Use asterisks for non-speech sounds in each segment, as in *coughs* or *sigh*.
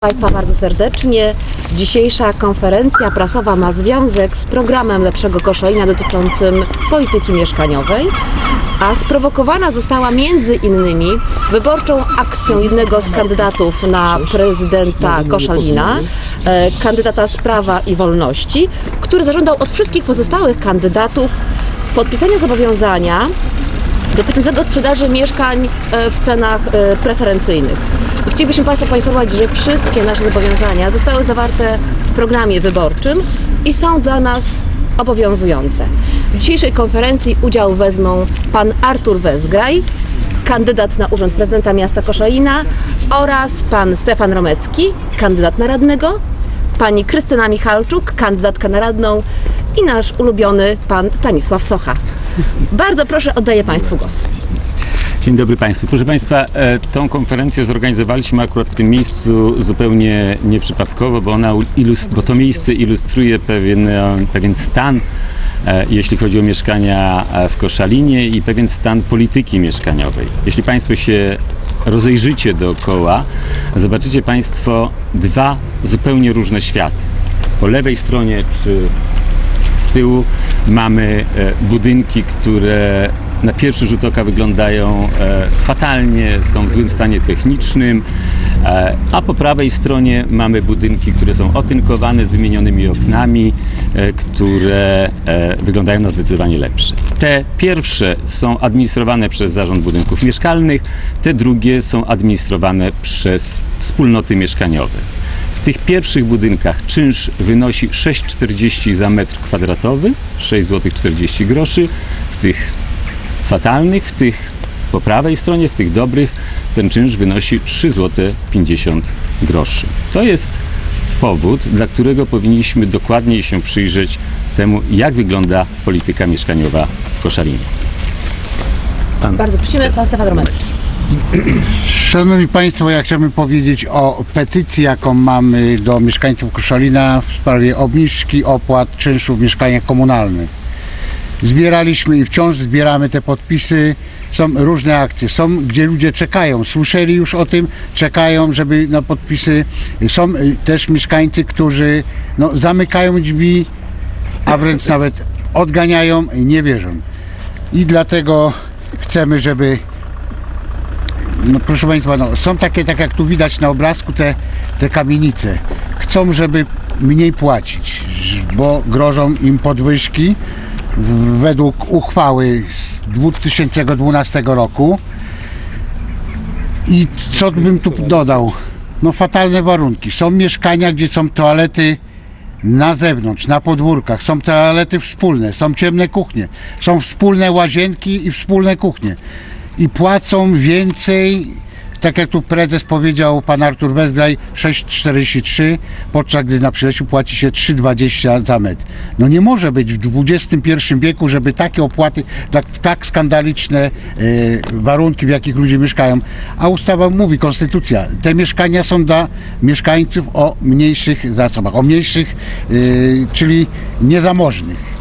Państwa bardzo serdecznie. Dzisiejsza konferencja prasowa ma związek z programem Lepszego Koszalina dotyczącym polityki mieszkaniowej, a sprowokowana została między innymi wyborczą akcją jednego z kandydatów na prezydenta Koszalina, e, kandydata z Prawa i Wolności, który zażądał od wszystkich pozostałych kandydatów podpisania zobowiązania dotyczącego sprzedaży mieszkań e, w cenach e, preferencyjnych. Chcielibyśmy Państwa poinformować, że wszystkie nasze zobowiązania zostały zawarte w programie wyborczym i są dla nas obowiązujące. W dzisiejszej konferencji udział wezmą pan Artur Wezgraj, kandydat na urząd prezydenta miasta Koszalina oraz pan Stefan Romecki, kandydat na radnego, pani Krystyna Michalczuk, kandydatka na radną i nasz ulubiony pan Stanisław Socha. Bardzo proszę, oddaję Państwu głos. Dzień dobry Państwu. Proszę Państwa, e, tą konferencję zorganizowaliśmy akurat w tym miejscu zupełnie nieprzypadkowo, bo, ona bo to miejsce ilustruje pewien, e, pewien stan, e, jeśli chodzi o mieszkania w Koszalinie i pewien stan polityki mieszkaniowej. Jeśli Państwo się rozejrzycie dookoła, zobaczycie Państwo dwa zupełnie różne światy. Po lewej stronie czy z tyłu mamy budynki, które na pierwszy rzut oka wyglądają e, fatalnie, są w złym stanie technicznym, e, a po prawej stronie mamy budynki, które są otynkowane z wymienionymi oknami, e, które wyglądają na zdecydowanie lepsze. Te pierwsze są administrowane przez Zarząd Budynków Mieszkalnych, te drugie są administrowane przez wspólnoty mieszkaniowe. W tych pierwszych budynkach czynsz wynosi 6,40 za metr kwadratowy, 6 zł 40 groszy. W tych fatalnych, w tych po prawej stronie, w tych dobrych, ten czynsz wynosi 3 zł 50 groszy. To jest powód, dla którego powinniśmy dokładniej się przyjrzeć temu, jak wygląda polityka mieszkaniowa w Koszalinie. Pan Bardzo prosimy, pan Stefan Romecki. Szanowni Państwo, ja chciałbym powiedzieć o petycji, jaką mamy do mieszkańców Koszalina w sprawie obniżki opłat czynszu w mieszkaniach komunalnych. Zbieraliśmy i wciąż zbieramy te podpisy. Są różne akcje, są gdzie ludzie czekają, słyszeli już o tym, czekają, żeby na podpisy. Są y, też mieszkańcy, którzy no, zamykają drzwi, a wręcz nawet odganiają i nie wierzą. I dlatego chcemy, żeby no proszę Państwa, no, są takie, tak jak tu widać na obrazku, te, te kamienice. Chcą, żeby mniej płacić, bo grożą im podwyżki według uchwały z 2012 roku. I co bym tu dodał? No fatalne warunki. Są mieszkania, gdzie są toalety na zewnątrz, na podwórkach, są toalety wspólne, są ciemne kuchnie, są wspólne łazienki i wspólne kuchnie. I płacą więcej, tak jak tu prezes powiedział, pan Artur Wezgraj, 6,43, podczas gdy na Przylesiu płaci się 3,20 za metr. No nie może być w XXI wieku, żeby takie opłaty, tak, tak skandaliczne e, warunki, w jakich ludzie mieszkają. A ustawa mówi, konstytucja, te mieszkania są dla mieszkańców o mniejszych zasobach, o mniejszych, e, czyli niezamożnych.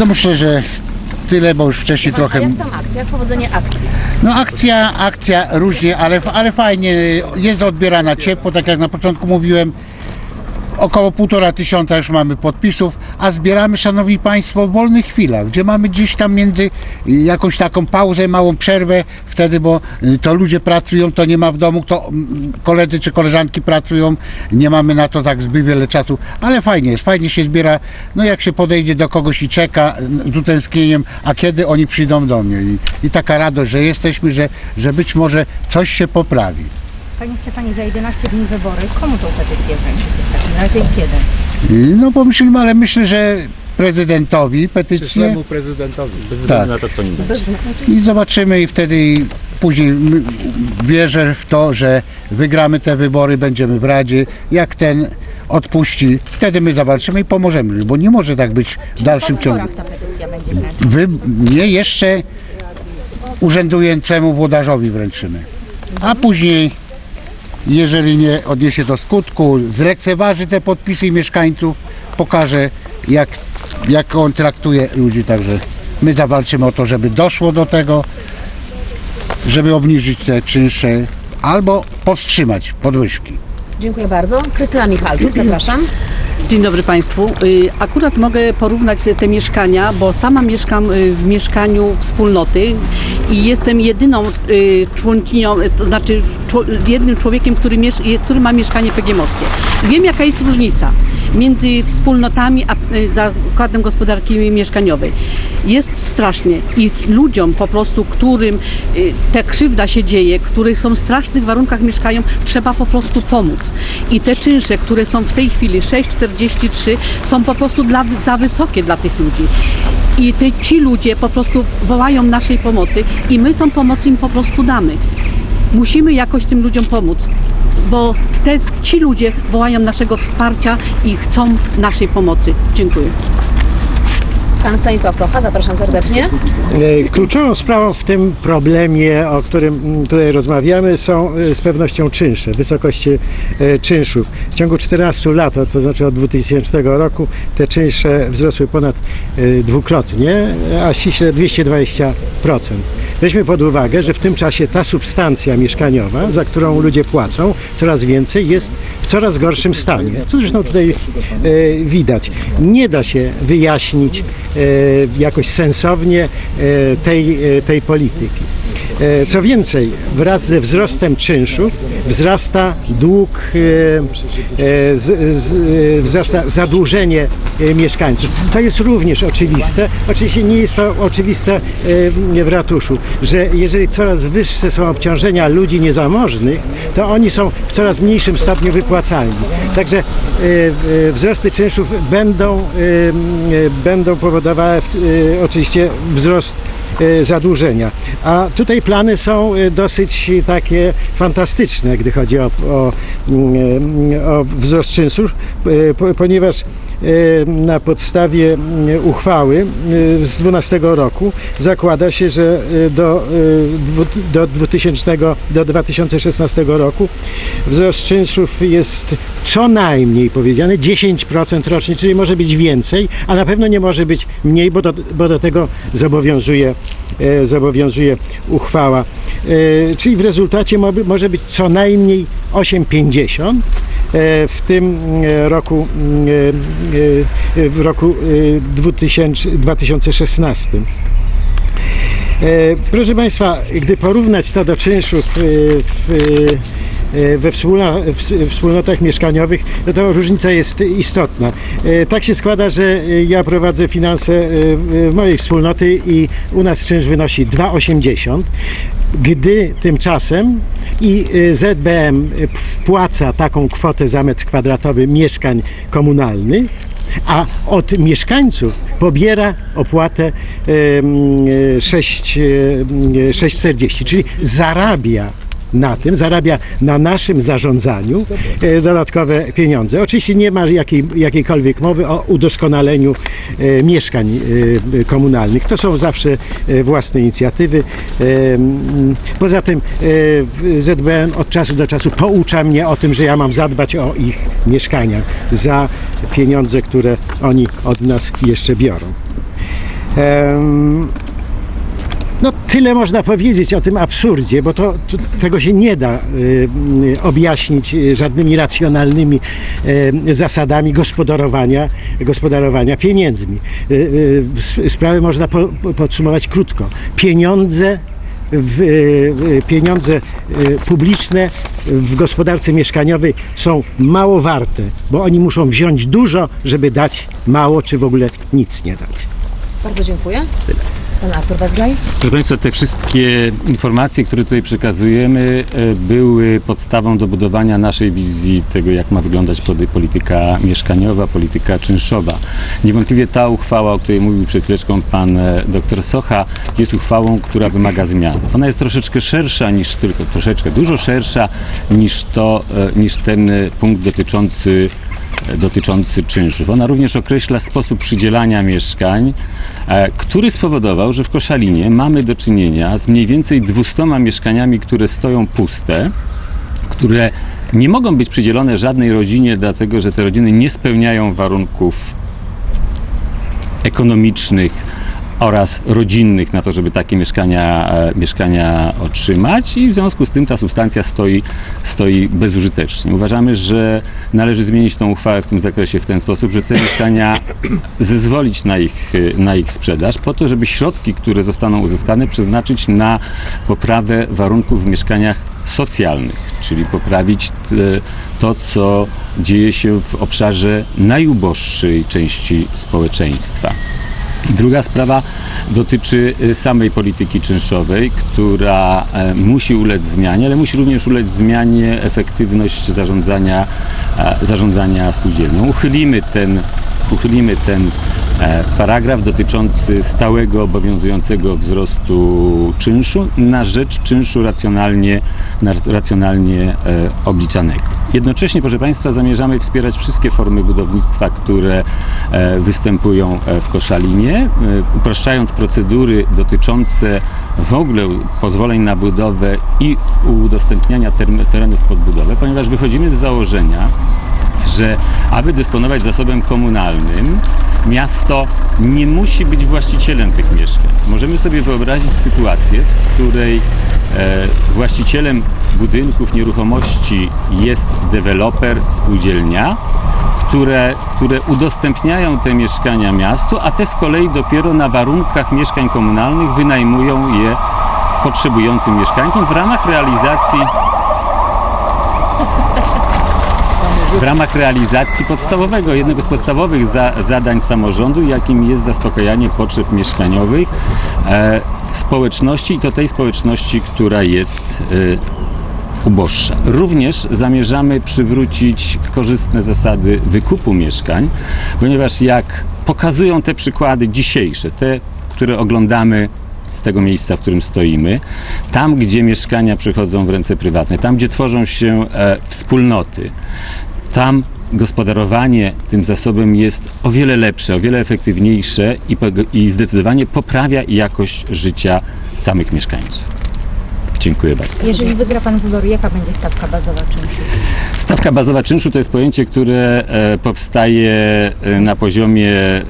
No myślę, że tyle, bo już wcześniej A trochę... jak tam akcja, jak powodzenie akcji? No akcja, akcja różnie, ale, ale fajnie, jest odbierana ciepło, tak jak na początku mówiłem. Około półtora tysiąca już mamy podpisów, a zbieramy, szanowni państwo, w wolnych chwilach, gdzie mamy gdzieś tam między jakąś taką pauzę, małą przerwę, wtedy, bo y, to ludzie pracują, to nie ma w domu, to mm, koledzy czy koleżanki pracują, nie mamy na to tak zbyt wiele czasu, ale fajnie jest, fajnie się zbiera, no jak się podejdzie do kogoś i czeka y, z utęsknieniem, a kiedy oni przyjdą do mnie i, i taka radość, że jesteśmy, że, że być może coś się poprawi. Panie Stefanie, za 11 dni wybory, komu tą petycję wręczycie w takim razie i kiedy? No pomyślmy, ale myślę, że prezydentowi petycję Przyszłemu prezydentowi, bez względu względu Tak. na to, kto nim będzie. i zobaczymy i wtedy później m- wierzę w to, że wygramy te wybory, będziemy w Radzie. Jak ten odpuści, wtedy my zawalczymy i pomożemy, bo nie może tak być w dalszym ciągu. wyborach ta petycja będzie wręczona. Wy, nie jeszcze urzędującemu włodarzowi wręczymy. A później, jeżeli nie odniesie do skutku, zlekceważy te podpisy mieszkańców, pokaże jak, jak on traktuje ludzi. Także my zawalczymy o to, żeby doszło do tego, żeby obniżyć te czynsze albo powstrzymać podwyżki. Dziękuję bardzo. Krystyna Michalczuk, *clears throat* zapraszam. Dzień dobry Państwu. Y, Akurat mogę porównać te mieszkania, bo sama mieszkam y, w mieszkaniu wspólnoty i jestem jedyną y, członkinią, to znaczy jednym człowiekiem, który, który ma mieszkanie PGM-owskie. I Wiem jaka jest różnica między wspólnotami a y, zakładem gospodarki mieszkaniowej. Jest strasznie i ludziom po prostu, którym y, ta krzywda się dzieje, którzy są w strasznych warunkach mieszkają, trzeba po prostu pomóc. I te czynsze, które są w tej chwili 6,43 są po prostu dla, za wysokie dla tych ludzi. I te, ci ludzie po prostu wołają naszej pomocy i my tą pomoc im po prostu damy. Musimy jakoś tym ludziom pomóc, bo te, ci ludzie wołają naszego wsparcia i chcą naszej pomocy. Dziękuję. Pan Stanisław Socha, zapraszam serdecznie. E, Kluczową sprawą w tym problemie, o którym mm, tutaj rozmawiamy, są e, z pewnością czynsze, wysokości e, czynszów. W ciągu 14 lat, to znaczy od 2000 roku, te czynsze wzrosły ponad dwukrotnie, a ściśle 220%. Weźmy pod uwagę, że w tym czasie ta substancja mieszkaniowa, za którą ludzie płacą, coraz więcej jest w coraz gorszym stanie. Co zresztą tutaj e, widać. Nie da się wyjaśnić e, jakoś sensownie e, tej, e, tej polityki. E, Co więcej, wraz ze wzrostem czynszów wzrasta dług, e, e, wzrasta zadłużenie mieszkańców. To jest również oczywiste. Oczywiście nie jest to oczywiste w ratuszu, że jeżeli coraz wyższe są obciążenia ludzi niezamożnych, to oni są w coraz mniejszym stopniu wypłacalni. Także e, e, wzrosty czynszów będą, e, będą powodowały oczywiście wzrost zadłużenia. A tutaj plany są dosyć takie fantastyczne, gdy chodzi o, o, mm, o wzrost czynszów, po- ponieważ na podstawie mm, uchwały e, z 12 roku zakłada się, że e, do, e, do 2000, do 2016 roku wzrost czynszów jest co najmniej powiedziane 10% rocznie, czyli może być więcej, a na pewno nie może być mniej, bo do, bo do tego zobowiązuje, e, zobowiązuje uchwała. E, czyli w rezultacie mo- może być co najmniej 8,50 e, w tym e, roku, e, e, w roku e, 2000, 2016. E, Proszę Państwa, gdy porównać to do czynszów e, w, e, we wspólna, w wspólnotach mieszkaniowych, no to różnica jest istotna. E, Tak się składa, że e, ja prowadzę finanse e, mojej wspólnoty i u nas czynsz wynosi 2,80 gdy tymczasem i e, ZBM wpłaca taką kwotę za metr kwadratowy mieszkań komunalnych, a od mieszkańców pobiera opłatę em, e, 6, e, 6,40, czyli zarabia na tym, zarabia na naszym zarządzaniu e, dodatkowe pieniądze. Oczywiście nie ma jakiej, jakiejkolwiek mowy o udoskonaleniu e, mieszkań e, komunalnych. To są zawsze własne inicjatywy. Poza tym ZBM od czasu do czasu poucza mnie o tym, że ja mam zadbać o ich mieszkania za pieniądze, które oni od nas jeszcze biorą. No, tyle można powiedzieć o tym absurdzie, bo to, to, tego się nie da y, y, objaśnić y, żadnymi racjonalnymi y, zasadami gospodarowania, gospodarowania pieniędzmi. Y, y, sprawę można po, po- podsumować krótko. Pieniądze w, pieniądze publiczne w gospodarce mieszkaniowej są mało warte, bo oni muszą wziąć dużo, żeby dać mało, czy w ogóle nic nie dać. Bardzo dziękuję. Pan Artur. Proszę Państwa, te wszystkie informacje, które tutaj przekazujemy, e, były podstawą do budowania naszej wizji tego, jak ma wyglądać poli- polityka mieszkaniowa, polityka czynszowa. Niewątpliwie ta uchwała, o której mówił przed chwileczką pan e, dr Socha, jest uchwałą, która wymaga zmian. Ona jest troszeczkę szersza niż tylko, troszeczkę dużo szersza niż to, e, niż ten punkt dotyczący dotyczący czynszów. Ona również określa sposób przydzielania mieszkań, e, który spowodował, że w Koszalinie mamy do czynienia z mniej więcej 200 mieszkaniami, które stoją puste, które nie mogą być przydzielone żadnej rodzinie, dlatego że te rodziny nie spełniają warunków ekonomicznych, oraz rodzinnych na to, żeby takie mieszkania, e, mieszkania otrzymać i w związku z tym ta substancja stoi, stoi bezużytecznie. Uważamy, że należy zmienić tą uchwałę w tym zakresie w ten sposób, że te mieszkania *coughs* zezwolić na ich, e, na ich sprzedaż po to, żeby środki, które zostaną uzyskane przeznaczyć na poprawę warunków w mieszkaniach socjalnych, czyli poprawić e, to, co dzieje się w obszarze najuboższej części społeczeństwa. Druga sprawa dotyczy y, samej polityki czynszowej, która e, musi ulec zmianie, ale musi również ulec zmianie efektywność zarządzania, e, zarządzania spółdzielnią. Uchylimy ten, uchylimy ten e, paragraf dotyczący stałego obowiązującego wzrostu czynszu na rzecz czynszu racjonalnie, na- racjonalnie e, obliczanego. Jednocześnie, proszę Państwa, zamierzamy wspierać wszystkie formy budownictwa, które e, występują w Koszalinie, upraszczając procedury dotyczące w ogóle pozwoleń na budowę i udostępniania terenów pod budowę, ponieważ wychodzimy z założenia, że aby dysponować zasobem komunalnym, miasto nie musi być właścicielem tych mieszkań. Możemy sobie wyobrazić sytuację, w której e, właścicielem budynków, nieruchomości jest deweloper, spółdzielnia, które, które udostępniają te mieszkania miastu, a te z kolei dopiero na warunkach mieszkań komunalnych wynajmują je potrzebującym mieszkańcom w ramach realizacji w ramach realizacji podstawowego, jednego z podstawowych za, zadań samorządu, jakim jest zaspokajanie potrzeb mieszkaniowych e, społeczności i to tej społeczności, która jest e, uboższa. Również zamierzamy przywrócić korzystne zasady wykupu mieszkań, ponieważ jak pokazują te przykłady dzisiejsze, te, które oglądamy z tego miejsca, w którym stoimy, tam, gdzie mieszkania przychodzą w ręce prywatne, tam, gdzie tworzą się e, wspólnoty, tam gospodarowanie tym zasobem jest o wiele lepsze, o wiele efektywniejsze i, i zdecydowanie poprawia jakość życia samych mieszkańców. Dziękuję bardzo. Jeżeli wygra Pan wybory, jaka będzie stawka bazowa czynszu? Stawka bazowa czynszu to jest pojęcie, które e, powstaje e, na poziomie e,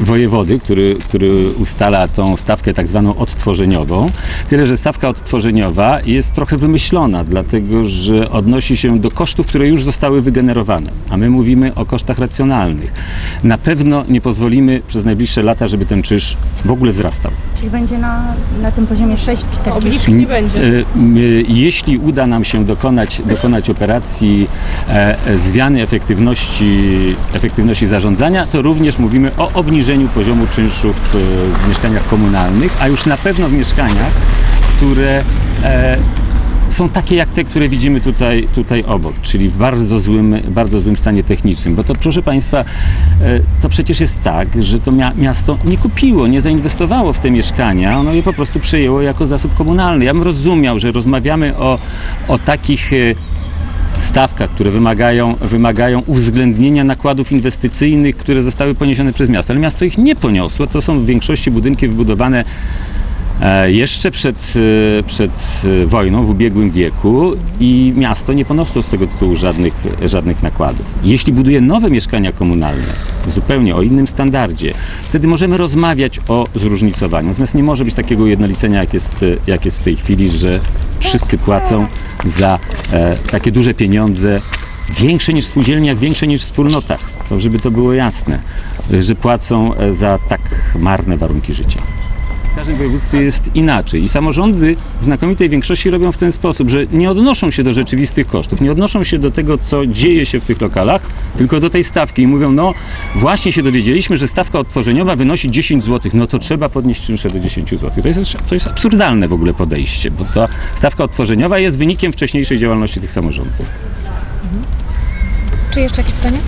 wojewody, który, który ustala tą stawkę tak zwaną odtworzeniową. Tyle, że stawka odtworzeniowa jest trochę wymyślona, dlatego że odnosi się do kosztów, które już zostały wygenerowane, a my mówimy o kosztach racjonalnych. Na pewno nie pozwolimy przez najbliższe lata, żeby ten czynsz w ogóle wzrastał. Czyli będzie na, na tym poziomie 6 czy tak Obniżki nie będzie. E, m, Jeśli uda nam się dokonać, dokonać operacji e, zmiany efektywności, efektywności zarządzania, to również mówimy o obniżeniu poziomu czynszów e, w mieszkaniach komunalnych, a już na pewno w mieszkaniach, które e, są takie jak te, które widzimy tutaj, tutaj obok, czyli w bardzo złym, bardzo złym stanie technicznym. Bo to, proszę Państwa, e, to przecież jest tak, że to mia- miasto nie kupiło, nie zainwestowało w te mieszkania, ono je po prostu przejęło jako zasób komunalny. Ja bym rozumiał, że rozmawiamy o, o takich stawkach, które wymagają, wymagają uwzględnienia nakładów inwestycyjnych, które zostały poniesione przez miasto, ale miasto ich nie poniosło. To są w większości budynki wybudowane e, jeszcze przed, e, przed e, wojną, w ubiegłym wieku i miasto nie poniosło z tego tytułu żadnych, żadnych nakładów. Jeśli buduje nowe mieszkania komunalne, zupełnie o innym standardzie, wtedy możemy rozmawiać o zróżnicowaniu. Natomiast nie może być takiego ujednolicenia, jak jest, jak jest w tej chwili, że wszyscy płacą za e, takie duże pieniądze, większe niż w spółdzielniach, większe niż w wspólnotach. To żeby to było jasne, że płacą e, za tak marne warunki życia. W każdym województwie jest inaczej i samorządy w znakomitej większości robią w ten sposób, że nie odnoszą się do rzeczywistych kosztów, nie odnoszą się do tego, co dzieje się w tych lokalach, tylko do tej stawki i mówią, no właśnie się dowiedzieliśmy, że stawka odtworzeniowa wynosi 10 zł, no to trzeba podnieść czynsze do 10 zł. To jest, to jest absurdalne w ogóle podejście, bo ta stawka odtworzeniowa jest wynikiem wcześniejszej działalności tych samorządów. Czy jeszcze jakieś pytania?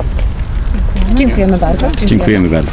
Dziękujemy bardzo. Dziękujemy bardzo.